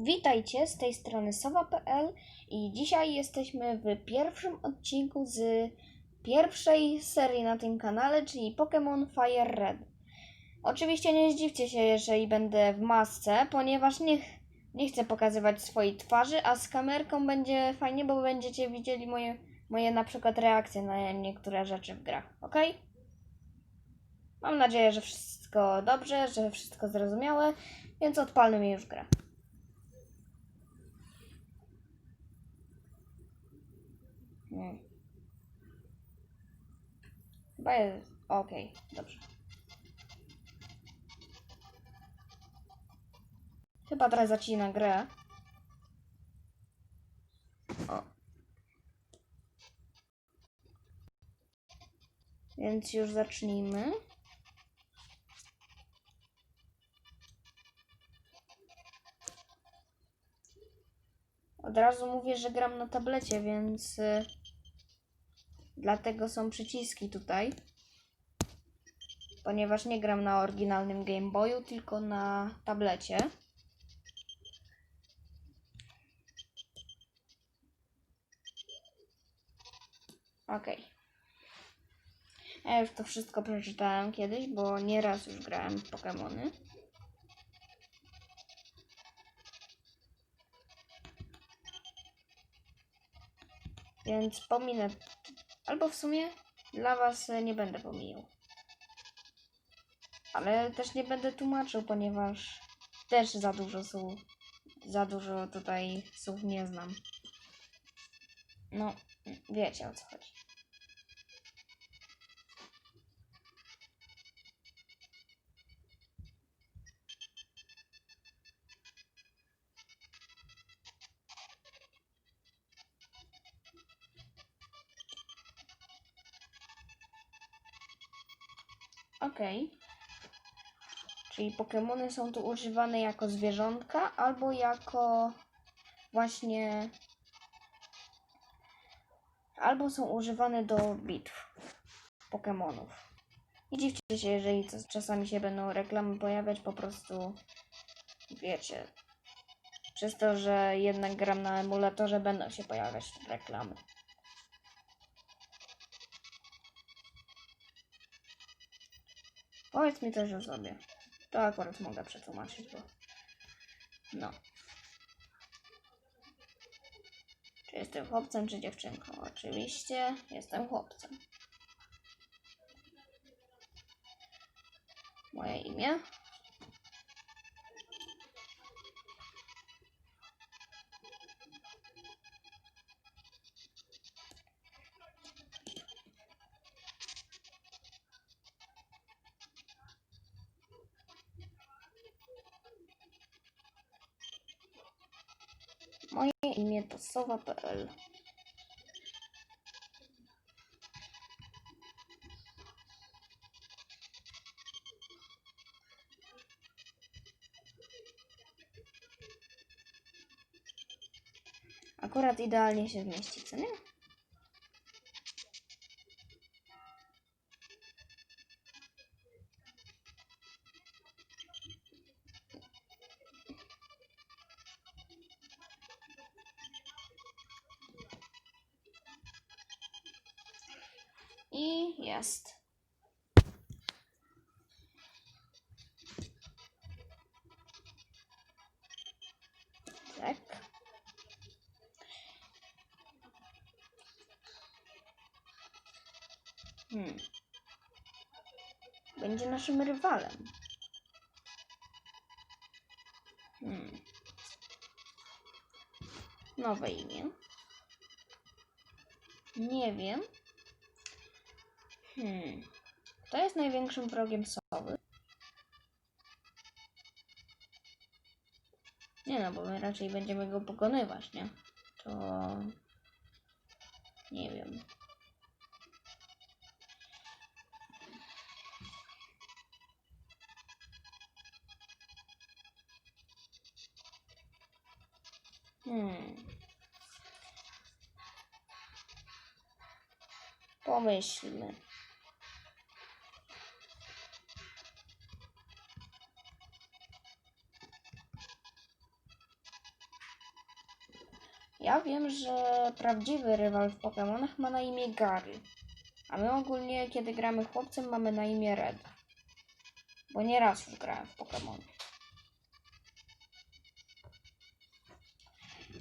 Witajcie, z tej strony sowa.pl i dzisiaj jesteśmy w pierwszym odcinku z pierwszej serii na tym kanale, czyli Pokémon Fire Red. Oczywiście nie zdziwcie się, jeżeli będę w masce, ponieważ nie, nie chcę pokazywać swojej twarzy, a z kamerką będzie fajnie, bo będziecie widzieli moje, moje na przykład reakcje na niektóre rzeczy w grach, ok? Mam nadzieję, że wszystko dobrze, że wszystko zrozumiałe, więc odpalmy już grę. Hmm. Chyba jest. Okej, dobrze. Chyba teraz zacina grę. O. Więc już zacznijmy. Od razu mówię, że gram na tablecie, więc y, dlatego są przyciski tutaj. Ponieważ nie gram na oryginalnym Game Boyu, tylko na tablecie. Okej. Ja już to wszystko przeczytałem kiedyś, bo nieraz już grałem w Pokémony. Więc pominę. Albo w sumie dla Was e, nie będę pomijał. Ale też nie będę tłumaczył, ponieważ też za dużo słów. Za dużo tutaj słów nie znam. No, wiecie o co chodzi. Okej. Czyli Pokémony są tu używane jako zwierzątka albo jako właśnie. Albo są używane do bitw Pokémonów. Nie dziwcie się, jeżeli czasami się będą reklamy pojawiać, po prostu wiecie. Przez to, że jednak gram na emulatorze, będą się pojawiać reklamy. Powiedz mi też o sobie. To akurat mogę przetłumaczyć, bo. No. Czy jestem chłopcem, czy dziewczynką? Oczywiście jestem chłopcem. Moje imię? Imię to sowa.pl. Akurat idealnie się zmieści, co nie? Jest. Tak. Hmm. Będzie naszym rywalem. Hmm. Nowe imię. Nie wiem. Hmm. Kto jest największym wrogiem sowy? Nie no, bo my raczej będziemy go pokonywać, nie? To... Nie wiem. Hmm. Pomyślmy. Ja wiem, że prawdziwy rywal w Pokémonach ma na imię Gary. A my ogólnie, kiedy gramy chłopcem, mamy na imię Red. Bo nieraz już grałem w Pokémon.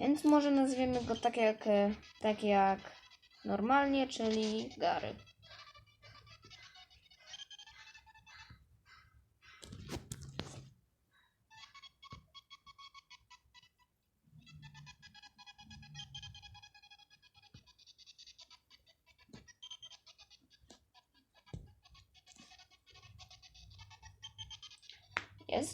Więc może nazwiemy go tak jak, e, tak jak normalnie, czyli Gary. Jest.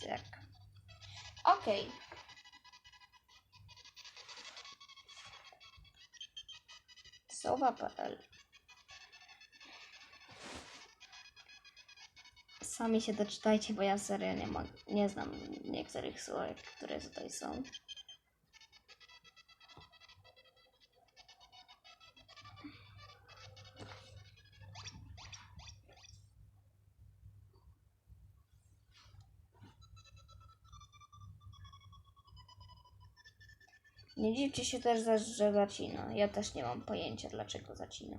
Tak. Okej. Sowa.pl Sami się doczytajcie, bo ja serio nie, ma, nie znam niektórych słów, które tutaj są. Nie dziwcie się też, że zacina. Ja też nie mam pojęcia, dlaczego zacina.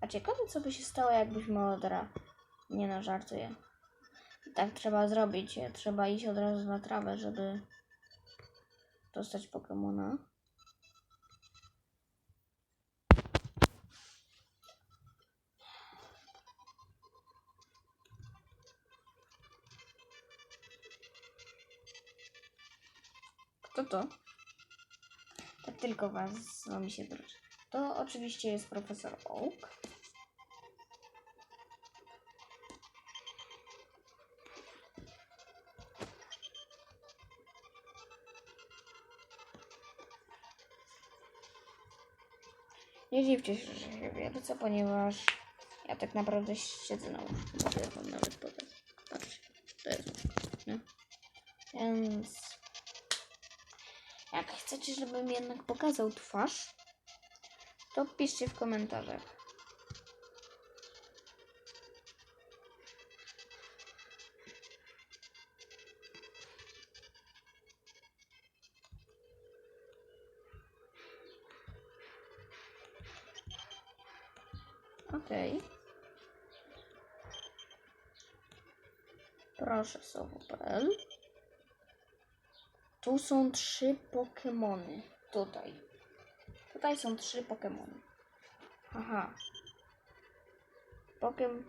A ciekawe, co by się stało, jakbyśmy odra... Nie no, żartuję. Tak trzeba zrobić. Trzeba iść od razu na trawę, żeby dostać Pokemona. Kto to? Tak tylko was z wami się droży. To oczywiście jest profesor Oak. Nie dziwcie się, że się wiercę, ponieważ ja tak naprawdę siedzę na łóżku. Mogę wam nawet pokazać. Patrzcie, to jest łóżko, nie? Więc jak chcecie, żebym jednak pokazał twarz, to piszcie w komentarzach. Okej. Proszę słowo.pl Tu są trzy Pokemony. Tutaj. Tutaj są trzy Pokemony. Aha. Pokem...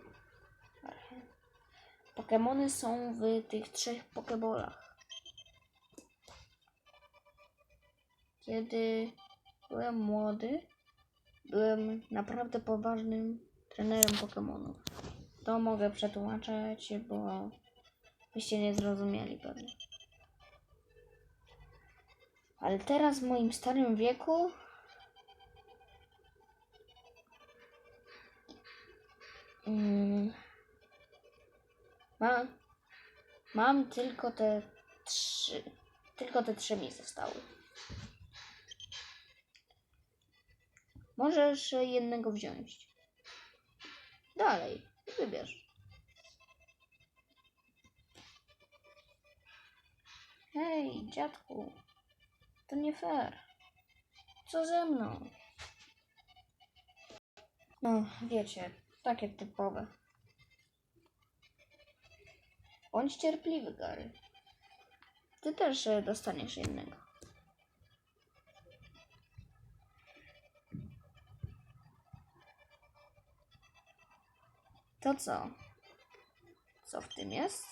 Pokemony są w tych trzech Pokebolach. Kiedy byłem młody, byłem naprawdę poważnym trenerem Pokemonów. To mogę przetłumaczyć, bo byście nie zrozumieli pewnie. Ale teraz w moim starym wieku mm, mam, mam tylko te trzy. Tylko te trzy mi zostały. Możesz jednego wziąć. Dalej, wybierz. Hej, dziadku, to nie fair. Co ze mną? No, wiecie, takie typowe. Bądź cierpliwy, Gary. Ty też e, dostaniesz jednego. To co? Co w tym jest?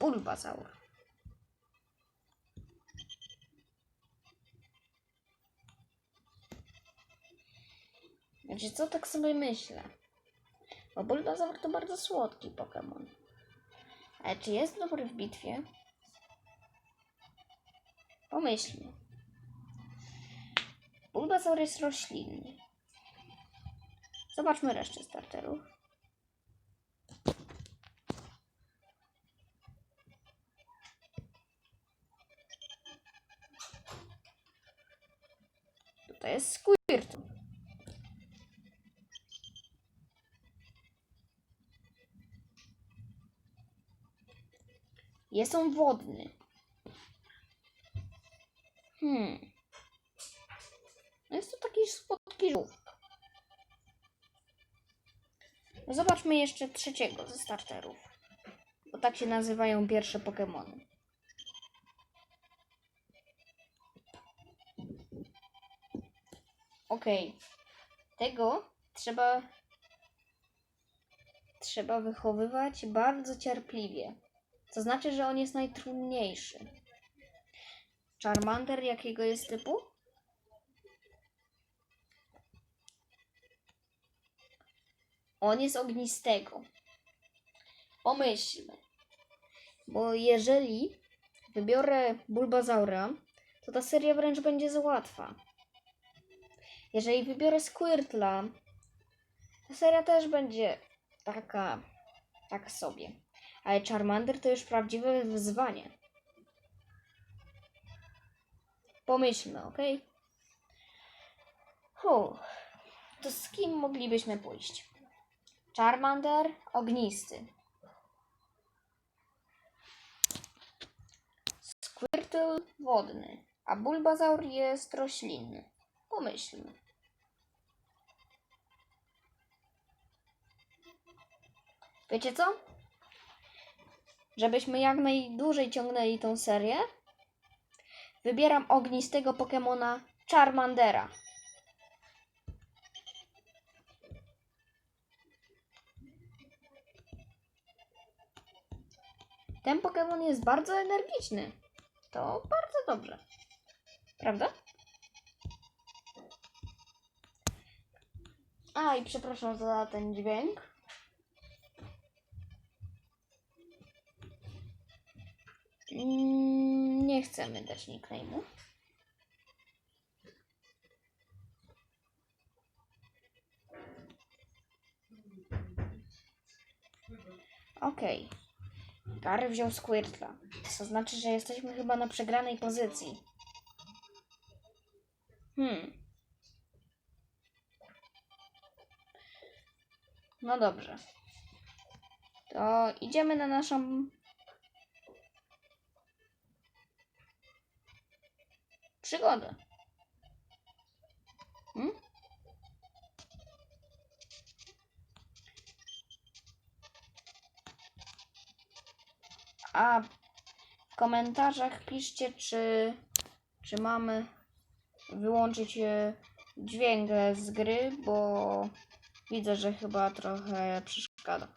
Bulbasaur. Znaczy, co tak sobie myślę? Bo Bulbasaur to bardzo słodki Pokémon. Ale czy jest dobry w bitwie? Pomyślmy. Bulbasaur jest roślinny. Zobaczmy resztę starterów. Jest on wodny. Hmm. Jest to taki słodki żółw. No Zobaczmy jeszcze trzeciego ze starterów. Bo tak się nazywają pierwsze Pokémony. Okej. Tego trzeba trzeba wychowywać bardzo cierpliwie. To znaczy, że on jest najtrudniejszy. Charmander jakiego jest typu? On jest ognistego. Pomyślmy. Bo jeżeli wybiorę Bulbazaura, to ta seria wręcz będzie za łatwa. Jeżeli wybiorę Squirtla, ta seria też będzie taka, taka sobie. Ale Charmander to już prawdziwe wyzwanie. Pomyślmy, ok? Huh. To z kim moglibyśmy pójść? Charmander ognisty. Squirtle wodny, a Bulbasaur jest roślinny. Pomyślmy. Wiecie co? Żebyśmy jak najdłużej ciągnęli tą serię, wybieram ognistego Pokemona Charmandera. Ten Pokémon jest bardzo energiczny. To bardzo dobrze. Prawda? A, i przepraszam za ten dźwięk. Chcemy dać nickname'u. Okej. Gary wziął Squirtla. To znaczy, że jesteśmy chyba na przegranej pozycji. Hmm. No dobrze. To idziemy na naszą przygodę. Hmm? A w komentarzach piszcie, czy, czy mamy wyłączyć e, dźwięk z gry, bo widzę, że chyba trochę przeszkadza.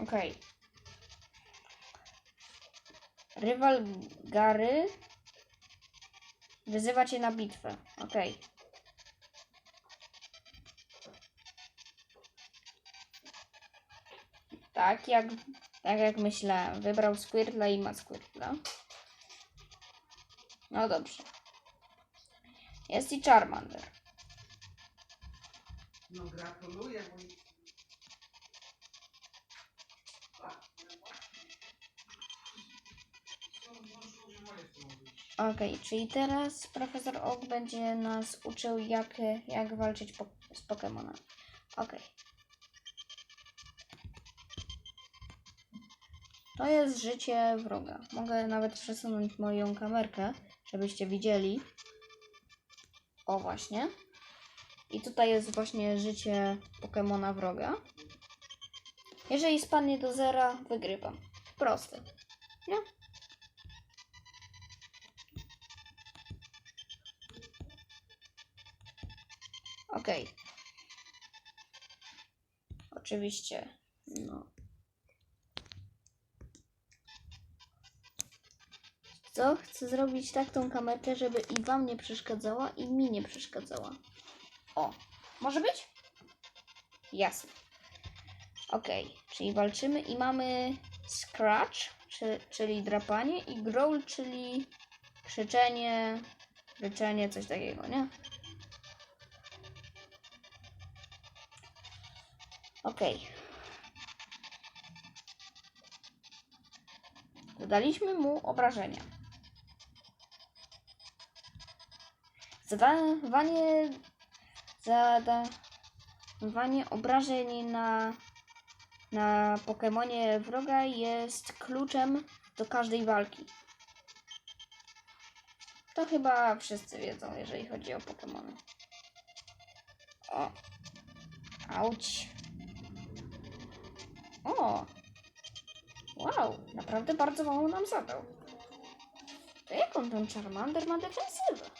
Okej. Rywal Gary wyzywa cię na bitwę. Okej. Tak jak, tak jak myślałem. Wybrał Squirtla i ma Squirtla. No dobrze. Jest i Charmander. No gratuluję, Okej, czyli teraz profesor Oak będzie nas uczył, jak, jak walczyć po, z Pokemonami. Okej. To jest życie wroga. Mogę nawet przesunąć moją kamerkę, żebyście widzieli. O, właśnie. I tutaj jest właśnie życie Pokemona wroga. Jeżeli spadnie do zera, wygrywam. Proste. Nie? Okej. Oczywiście. No. Co? Chcę zrobić tak tą kamerkę, żeby i wam nie przeszkadzała, i mi nie przeszkadzała. O, może być? Jasne. Okej, czyli walczymy i mamy scratch, czy, czyli drapanie, i growl, czyli krzyczenie, ryczenie, coś takiego, nie? Okej. Dodaliśmy mu obrażenia. Zadawanie, zadawanie obrażeń na, na Pokemonie wroga jest kluczem do każdej walki. To chyba wszyscy wiedzą, jeżeli chodzi o Pokemony. O. Auć. O. Wow, naprawdę bardzo mało nam zadał. To jak on ten Charmander ma defensywę?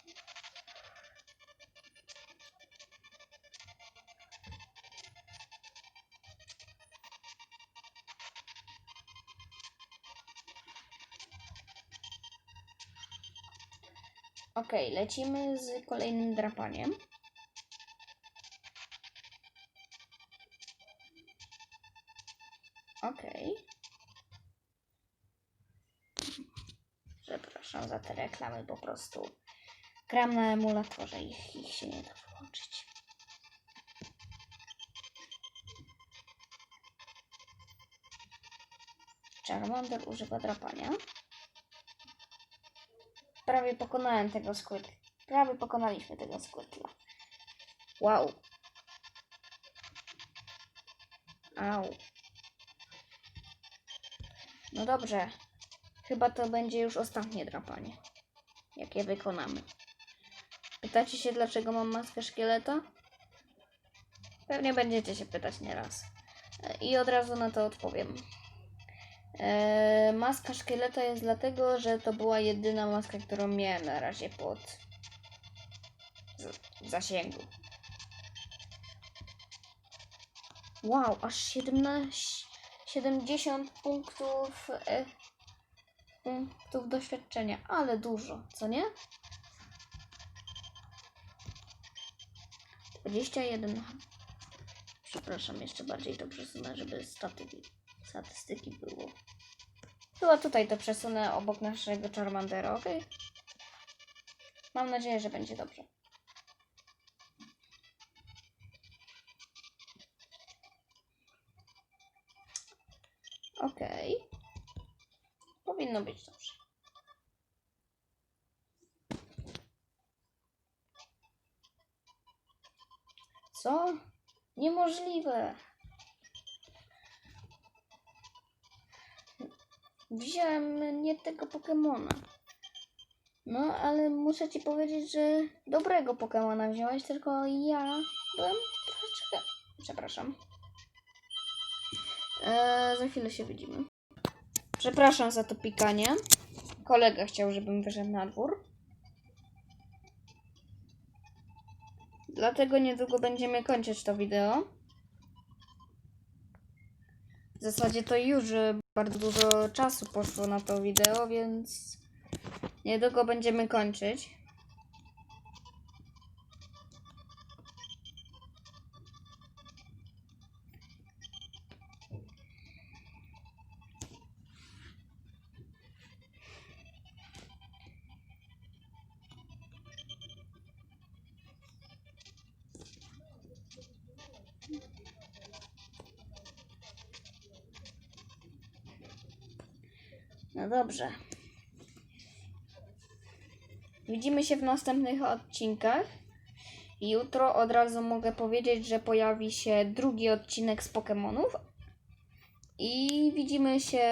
Okej, lecimy z kolejnym drapaniem. Reklamy, po prostu gram na emulatorze ich, ich się nie da włączyć. Charmander używa drapania. Prawie pokonałem tego Squirtla. Prawie pokonaliśmy tego Squirtla. Wow. Au. No dobrze. Chyba to będzie już ostatnie drapanie. Jakie wykonamy. Pytacie się, dlaczego mam maskę szkieleta? Pewnie będziecie się pytać nieraz. E, I od razu na to odpowiem. E, maska szkieleta jest dlatego, że to była jedyna maska, którą miałem na razie pod z- zasięgu. Wow, aż 17, 70 punktów, e, punktów doświadczenia, ale dużo, co nie? 21. Przepraszam, jeszcze bardziej to przesunę, żeby statyki, statystyki było. Chyba tutaj to przesunę obok naszego Charmandera, ok? Mam nadzieję, że będzie dobrze. Okej. Powinno być dobrze. Co? Niemożliwe. Wziąłem nie tego Pokemona. No, ale muszę ci powiedzieć, że dobrego Pokemona wziąłeś, tylko ja byłem troszeczkę... Przepraszam. Eee, za chwilę się widzimy. Przepraszam za to pikanie. Kolega chciał, żebym wyszedł na dwór. Dlatego niedługo będziemy kończyć to wideo. W zasadzie to już e, bardzo dużo czasu poszło na to wideo, więc niedługo będziemy kończyć. No dobrze. Widzimy się w następnych odcinkach. Jutro od razu mogę powiedzieć, że pojawi się drugi odcinek z Pokémonów. I widzimy się.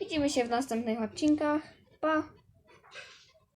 Widzimy się w następnych odcinkach. Pa!